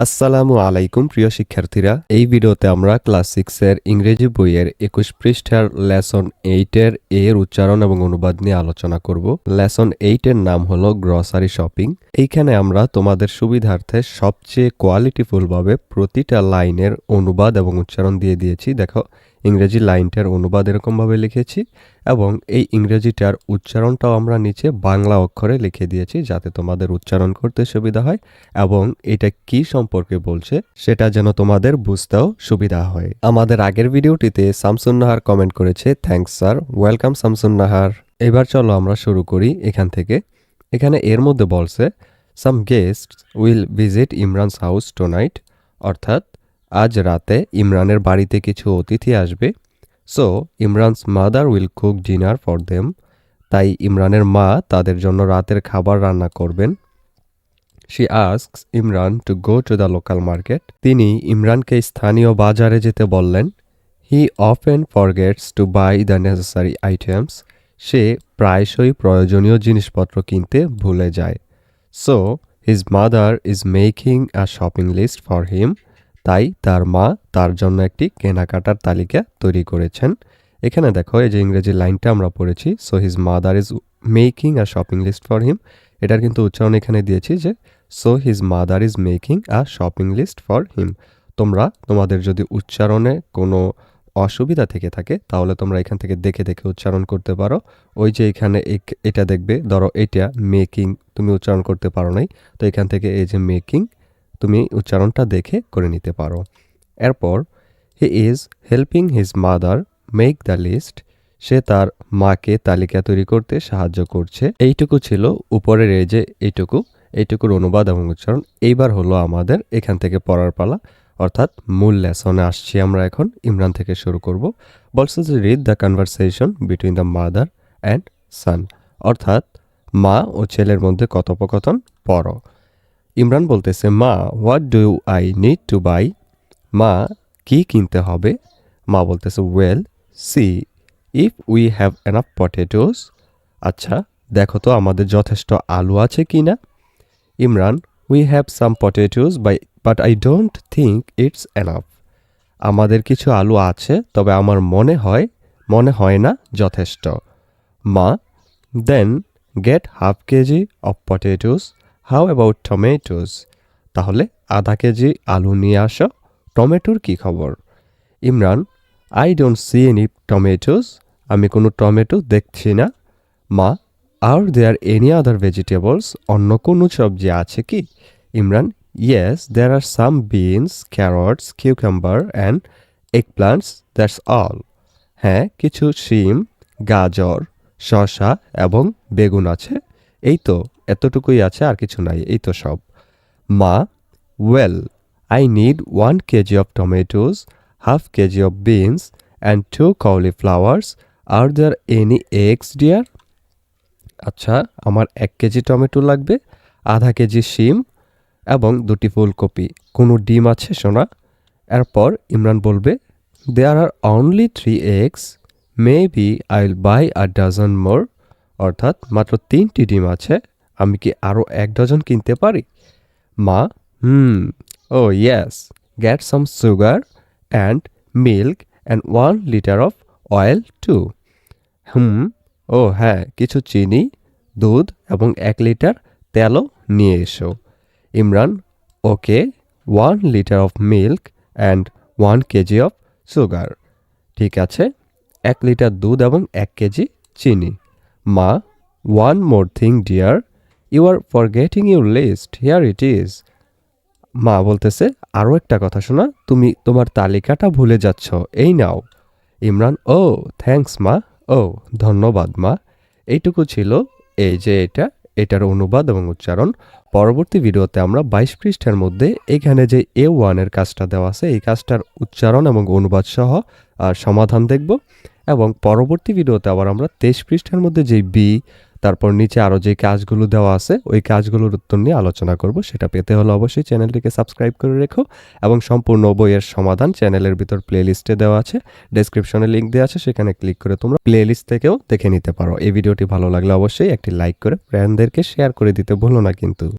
আসসালামু আলাইকুম, প্রিয় শিক্ষার্থীরা। এই ভিডিওতে আমরা ক্লাস সিক্সের ইংরেজি বইয়ের একুশ পৃষ্ঠার লেসন এইটের এর উচ্চারণ এবং অনুবাদ নিয়ে আলোচনা করব। লেসন এইটের নাম হলো গ্রসারি শপিং। এইখানে আমরা তোমাদের সুবিধার্থে সবচেয়ে কোয়ালিটিফুলভাবে প্রতিটা লাইনের অনুবাদ এবং উচ্চারণ দিয়ে দিয়েছি। দেখো, ইংরেজি লাইনটার অনুবাদ এরকমভাবে লিখেছি এবং এই ইংরেজিটার উচ্চারণটাও আমরা নিচে বাংলা অক্ষরে লিখে দিয়েছি যাতে তোমাদের উচ্চারণ করতে সুবিধা হয় এবং এটা কি সম্পর্কে বলছে, সেটা যেন তোমাদের বুঝতেও সুবিধা হয়। আমাদের আগের ভিডিওটিতে শামসুন নাহার কমেন্ট করেছে thanks sir welcome Shamsun Nahar. এবার চলো আমরা শুরু করি এখান থেকে। এখানে এর মধ্যে বলছে some guest will visit Imran's house tonight অর্থাৎ, আজ রাতে ইমরানের বাড়িতে কিছু অতিথি আসবে। So Imran's mother will cook dinner for them তাই ইমরানের মা তাদের জন্য রাতের খাবার রান্না করবেন। She asks Imran to go to the local market তিনি ইমরানকে স্থানীয় বাজারে যেতে বললেন। He often forgets to buy the necessary items সে প্রায়শই প্রয়োজনীয় জিনিসপত্র কিনতে ভুলে যায়। So his mother is making a shopping list for him তাই তার মা তার জন্য একটি কেনাকাটার তালিকা তৈরি করেছেন। এখানে দেখো, এই যে ইংরেজি লাইনটা আমরা পড়েছি। So his mother is making a shopping list for him এটার কিন্তু উচ্চারণ এখানে দিয়েছি যে so his mother is making a shopping list for him তোমরা তোমাদের যদি উচ্চারণে কোনো অসুবিধা থেকে থাকে, তাহলে তোমরা এখান থেকে দেখে দেখে উচ্চারণ করতে পারো। ওই যে এখানে এটা দেখবে, ধরো এটা মেকিং তুমি উচ্চারণ করতে পারো নাই। তো এখান থেকে এই যে মেকিং তুমি উচ্চারণটা দেখে করে নিতে পারো। এরপর he is helping his mother make the list সে তার মাকে তালিকা তৈরি করতে সাহায্য করছে। এইটুকু ছিল, উপরের এই যে এইটুকু। এইটুকুর অনুবাদ এবং উচ্চারণ এইবার হলো আমাদের এখান থেকে পড়ার পালা। অর্থাৎ মূল লেসনে আসছি আমরা এখন, ইমরান থেকে শুরু করব। বলছে যে read the conversation between the mother and son অর্থাৎ মা ও ছেলের মধ্যে কথোপকথন পড়ো। ইমরান বলতেছে, মা what do I need to buy মা, কি কিনতে হবে? মা বলতেছে well see if we have enough potatoes আচ্ছা দেখো তো আমাদের যথেষ্ট আলু আছে কি না Imran we have some potatoes by but I don't think it's enough আমাদের কিছু আলু আছে, তবে আমার মনে হয় মনে হয় না যথেষ্ট। মা then get half kilo of potatoes how about tomatoes তাহলে আধা কেজি আলু নিয়ে আসো, টমেটোর কি খবর? Imran I don't see any tomatoes আমি কোনো টমেটো দেখছি না। মা আর দেয়ার এনি আদার ভেজিটেবলস অন্য কোনো সবজি আছে কি? Imran yes there are some beans carrots cucumber and egg plants that's all হ্যাঁ কিছু শিম, গাজর, শসা এবং বেগুন আছে। এই তো, এতটুকুই আছে, আর কিছু নাই, এই তো সব। মা well I need one kilo of tomatoes half kilo of beans and two cauliflowers are there any eggs dear আচ্ছা আমার এক কেজি টমেটো লাগবে, আধা কেজি শিম এবং দুটি ফুলকপি। কোনো ডিম আছে সোনা? এরপর ইমরান বলবে there are only three eggs maybe I will buy a dozen more অর্থাৎ মাত্র তিনটি ডিম আছে, আমি কি আরও এক ডজন কিনতে পারি? মা, hmm, O yes get some sugar and milk and one litre of oil too hmm oh হ্যাঁ কিছু চিনি, দুধ এবং এক লিটার তেলও নিয়ে এসো। Imran, okay one litre of milk and one kilo of sugar ঠিক আছে, এক লিটার দুধ এবং এক কেজি চিনি। মা one more thing dear you are forgetting your list here it is মা বলতেছে, আরও একটা কথা শোনা, তুমি তোমার তালিকাটা ভুলে যাচ্ছ, এই নাও। ইমরান, ও থ্যাঙ্কস মা। ও, ধন্যবাদ, মা। এইটুকু ছিল এই যে এটা, এটার অনুবাদ এবং উচ্চারণ। পরবর্তী ভিডিওতে আমরা বাইশ পৃষ্ঠার মধ্যে এখানে যে এ ওয়ানের কাজটা দেওয়া আছে, এই কাজটার উচ্চারণ এবং অনুবাদ সহ সমাধান দেখব। এবং পরবর্তী ভিডিওতে আবার আমরা তেইশ পৃষ্ঠার মধ্যে যে বি তারপর নিচে আরও যে কাজগুলো দেওয়া আছে, ওই কাজগুলোর উত্তর নিয়ে আলোচনা করব। সেটা পেতে হলে অবশ্যই চ্যানেলটিকে সাবস্ক্রাইব করে রেখো এবং সম্পূর্ণ বইয়ের সমাধান চ্যানেলের ভিতর প্লেলিস্টে দেওয়া আছে। ডেসক্রিপশনে লিঙ্ক দেওয়া আছে, সেখানে ক্লিক করে তোমরা প্লেলিস্ট থেকেও দেখে নিতে পারো। এই ভিডিওটি ভালো লাগলে অবশ্যই একটি লাইক করে ফ্রেন্ডদেরকে শেয়ার করে দিতে ভুলো না কিন্তু।